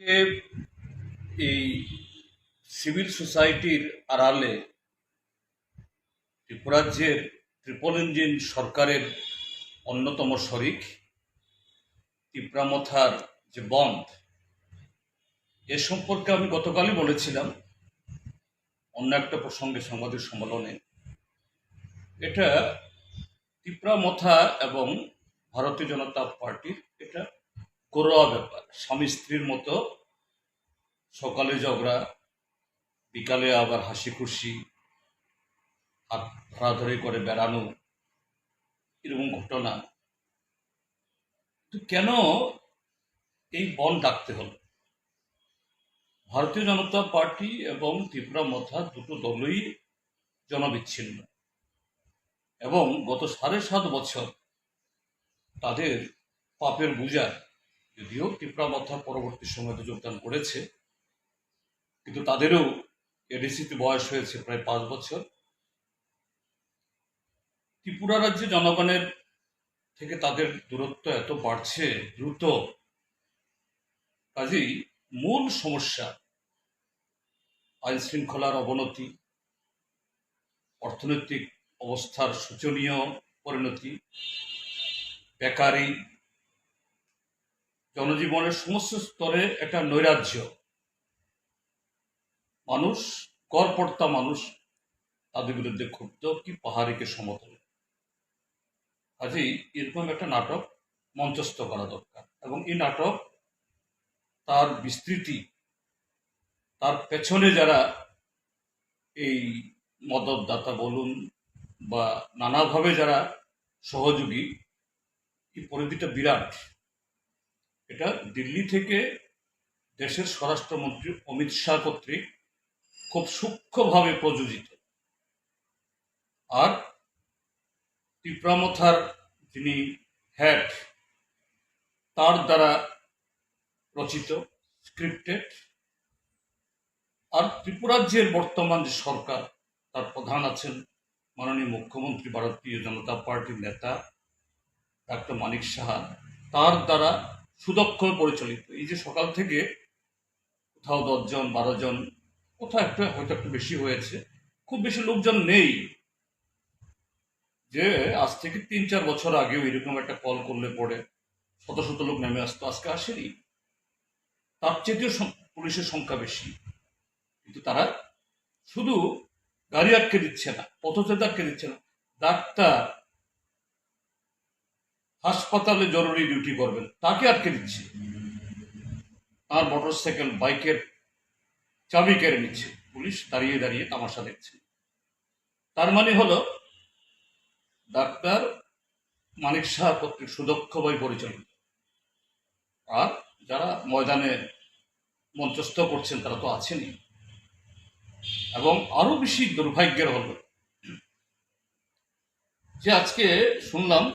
যে এই সিভিল সোসাইটির আড়ালে ত্রিপুরাজ্যের ট্রিপল ইঞ্জিন সরকারের অন্যতম শরিক, তিপ্রামথার যে বন্ধ, এ সম্পর্কে আমি গতকালই বলেছিলাম, অন্য একটা প্রসঙ্গে সাংবাদিক সম্মেলনে। এটা তিপ্রামথা এবং ভারতীয় জনতা পার্টির এটা ঘরোয়া ব্যাপার। স্বামী স্ত্রীর মতো সকালে ঝগড়া, বিকালে আবার হাসি খুশি হাত ধরাধরি করে বেড়ানো, এরকম ঘটনা। তো কেন এই বন ডাকতে হলো? ভারতীয় জনতা পার্টি এবং ত্রিপুরা মথা দুটো দলই জনবিচ্ছিন্ন। এবং গত সাড়ে সাত বছর তাদের পাপের বোঝা যদিও ত্রিপুরা মথা পরবর্তী সময়তে যোগদান করেছে, কিন্তু তাদেরও এডিসিতে বয়স হয়েছে প্রায় পাঁচ বছর। ত্রিপুরা রাজ্যে জনগণের থেকে তাদের দূরত্ব এত বাড়ছে, দ্রুত, কাজেই মূল সমস্যা আইন শৃঙ্খলার অবনতি, অর্থনৈতিক অবস্থার শোচনীয় পরিণতি, বেকারি জনজীবনের সমস্ত স্তরে একটা নৈরাজ্য। মানুষ করপর্তা মানুষ, তাদের বিরুদ্ধে ক্ষুব্ধ কি পাহাড়িকে সমতল। কাজেই এরকম একটা নাটক মঞ্চস্থ করা দরকার এবং এই নাটক তার বিস্তৃতি, তার পেছনে যারা এই মদতদাতা বলুন বা নানাভাবে যারা সহযোগী, এই পরিধিটা বিরাট। এটা দিল্লি থেকে দেশের স্বরাষ্ট্রমন্ত্রী অমিত শাহ কর্তৃক খুব সূক্ষ্মভাবে প্রযোজিত। আর ত্রিপ্রামথার যিনি হেড তার দ্বারা রচিত স্ক্রিপ্টেড আর ত্রিপুরাজ্যের বর্তমান যে সরকার, তার প্রধান আছেন মাননীয় মুখ্যমন্ত্রী, ভারতীয় জনতা পার্টির নেতা, ডাক্তার মানিক সাহা। তার দ্বারা সুদক্ষ, পরিচালিত। এই যে সকাল থেকে কোথাও দশজন বারো জন কোথাও একটা হয়তো একটু বেশি হয়েছে, খুব বেশি লোকজন নেই। যে আজ থেকে তিন চার বছর আগেও এরকম একটা কল করলে পরে শত শত লোক নেমে আসতো, আজকে আসেনি। তার চেয়েও পুলিশের সংখ্যা বেশি। কিন্তু তারা শুধু গাড়ি আটকে দিচ্ছে না পথচারী আটকে দিচ্ছে না। ডাক্তার হাসপাতালে জরুরি ডিউটি করবেন। তাকে আটকে দিচ্ছে। তার মোটরসাইকেল বাইকের চাবি কেড়ে নিচ্ছে। পুলিশ দাঁড়িয়ে দাঁড়িয়ে তামাশা দেখছে। তার মানে হলো, ডাক্তার মানিক শাহ কর্তৃক সুদক্ষভাবে পরিচালিত। আর যারা ময়দানে মঞ্চস্থ করছেন, তারা তো আছেনই। এবং আরও বেশি দুর্ভাগ্যের হলো যে আজকে শুনলাম